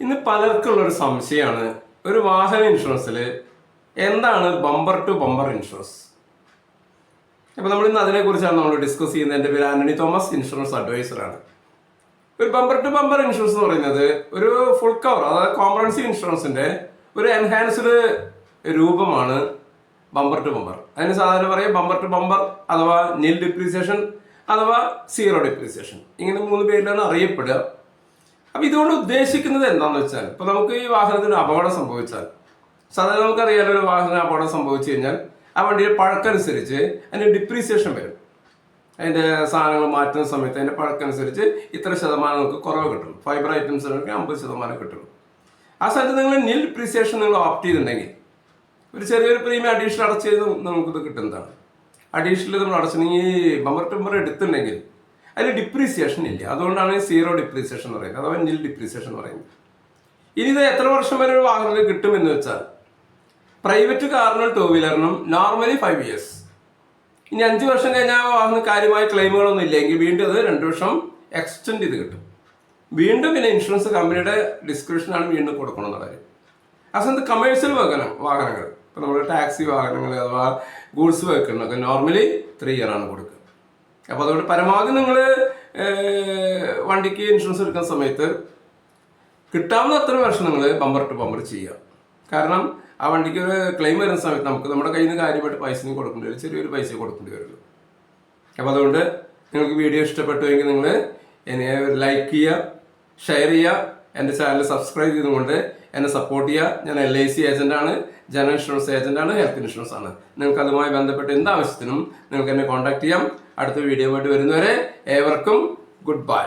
ഇന്ന് പലർക്കുള്ള ഒരു സംശയമാണ് ഒരു വാഹന ഇൻഷുറൻസിൽ എന്താണ് ബമ്പർ ടു ബമ്പർ ഇൻഷുറൻസ്? അപ്പോൾ നമ്മൾ ഇന്ന് അതിനെക്കുറിച്ചാണ് നമ്മൾ ഡിസ്കസ് ചെയ്യുന്നത്. എന്റെ പേര് ആന്റണി തോമസ് ഇൻഷുറൻസ് അഡ്വൈസറാണ്. ഒരു ബമ്പർ ടു ബമ്പർ ഇൻഷുറൻസ് എന്ന് പറയുന്നത് ഒരു ഫുൾ കവർ അതായത് കോംപ്രഹൻസീവ് ഇൻഷുറൻസിന്റെ ഒരു എൻഹാൻസ്ഡ് രൂപമാണ് ബമ്പർ ടു ബമ്പർ. അതിന് സാധാരണ പറയുക ബമ്പർ ടു ബമ്പർ അഥവാ നിൽ ഡിപ്രീസിയേഷൻ അഥവാ സീറോ ഡിപ്രീസിയേഷൻ. ഇങ്ങനെ മൂന്ന് പേരിലാണ് അറിയപ്പെടുക. അപ്പൊ ഇതുകൊണ്ട് ഉദ്ദേശിക്കുന്നത് എന്താണെന്ന് വെച്ചാൽ ഇപ്പൊ നമുക്ക് ഈ വാഹനത്തിന് അപകടം സംഭവിച്ചാൽ സാധാരണ നമുക്കറിയാലോ ഒരു വാഹനം അപകടം സംഭവിച്ചു കഴിഞ്ഞാൽ ആ വണ്ടിയുടെ പഴക്കനുസരിച്ച് അതിന്റെ ഡിപ്രീസിയേഷൻ വരും. അതിന്റെ സാധനങ്ങൾ മാറ്റുന്ന സമയത്ത് അതിന്റെ പഴക്കനുസരിച്ച് ഇത്ര ശതമാനം നമുക്ക് കുറവ് കിട്ടും. ഫൈബർ ഐറ്റംസ് അമ്പത് ശതമാനം കിട്ടും. ആ സ്ഥലത്ത് നിങ്ങൾ നിൽ ഡിപ്രീസിയേഷൻ നിങ്ങൾ ഓപ്റ്റ് ചെയ്തിട്ടുണ്ടെങ്കിൽ ഒരു ചെറിയൊരു പ്രീമിയം അഡീഷണൽ അടച്ച് നമുക്കിത് കിട്ടുന്നതാണ്. അഡീഷണൽ നമ്മൾ അടച്ചിട്ടുണ്ടെങ്കിൽ ബമ്പർ ടെമ്പർ എടുത്തിട്ടുണ്ടെങ്കിൽ അതിൽ ഡിപ്രീസിയേഷൻ ഇല്ല. അതുകൊണ്ടാണ് സീറോ ഡിപ്രീസിയേഷൻ എന്ന് പറയുന്നത്. അഥവാ നിൽ ഡിപ്രീസിയേഷൻ എന്ന് പറയുന്നത്. ഇനി ഇത് എത്ര വർഷം വരെ ഒരു വാഹനത്തിൽ കിട്ടുമെന്ന് വെച്ചാൽ പ്രൈവറ്റ് കാറിനും ടൂ വീലറിനും നോർമലി ഫൈവ് ഇയേഴ്സ് ഇനി അഞ്ച് വർഷം കഴിഞ്ഞാൽ വാഹനം കാര്യമായ ക്ലെയിമുകളൊന്നും ഇല്ലെങ്കിൽ വീണ്ടും അത് രണ്ട് വർഷം എക്സ്റ്റെൻഡ് ചെയ്ത് കിട്ടും. വീണ്ടും പിന്നെ ഇൻഷുറൻസ് കമ്പനിയുടെ ഡിസ്ക്രിപ്ഷനാണ് വീണ്ടും കൊടുക്കണം എന്ന കാര്യം. സമയത്ത് കമേഴ്ഷ്യൽ വാഹനം വാഹനങ്ങൾ. ഇപ്പം നമ്മൾ ടാക്സി വാഹനങ്ങൾ അഥവാ ഗൂഡ്സ് വെഹിക്കിളിനൊക്കെ നോർമലി ത്രീ ഇയർ ആണ് കൊടുക്കുക. അപ്പോൾ അതുകൊണ്ട് പരമാവധി നിങ്ങൾ വണ്ടിക്ക് ഇൻഷുറൻസ് എടുക്കുന്ന സമയത്ത് കിട്ടാവുന്ന അത്ര വർഷം നിങ്ങൾ ബമ്പർ ടു ബമ്പർ ചെയ്യുക. കാരണം ആ വണ്ടിക്ക് ഒരു ക്ലെയിം വരുന്ന സമയത്ത് നമുക്ക് നമ്മുടെ കയ്യിൽ നിന്ന് കാര്യമായിട്ട് പൈസ കൊടുക്കേണ്ടി വരും ചെറിയൊരു പൈസ കൊടുക്കേണ്ടി വരുള്ളൂ അപ്പോൾ അതുകൊണ്ട് നിങ്ങൾക്ക് വീഡിയോ ഇഷ്ടപ്പെട്ടുവെങ്കിൽ നിങ്ങൾ ലൈക്ക് ചെയ്യുക ഷെയർ ചെയ്യുക എന്റെ ചാനൽ സബ്സ്ക്രൈബ് ചെയ്തുകൊണ്ട് എന്നെ സപ്പോർട്ട് ചെയ്യുക. ഞാൻ എൽ ഐ സി ഏജന്റാണ് ജനറൽ ഇൻഷുറൻസ് ഏജന്റാണ് ഹെൽത്ത് ഇൻഷുറൻസ് ആണ്. നിങ്ങൾക്ക് അതുമായി ബന്ധപ്പെട്ട് എന്ത് ആവശ്യത്തിനും നിങ്ങൾക്ക് എന്നെ കോൺടാക്ട് ചെയ്യാം. അടുത്ത വീഡിയോ ആയിട്ട് വരുന്നവരെ ഏവർക്കും ഗുഡ് ബൈ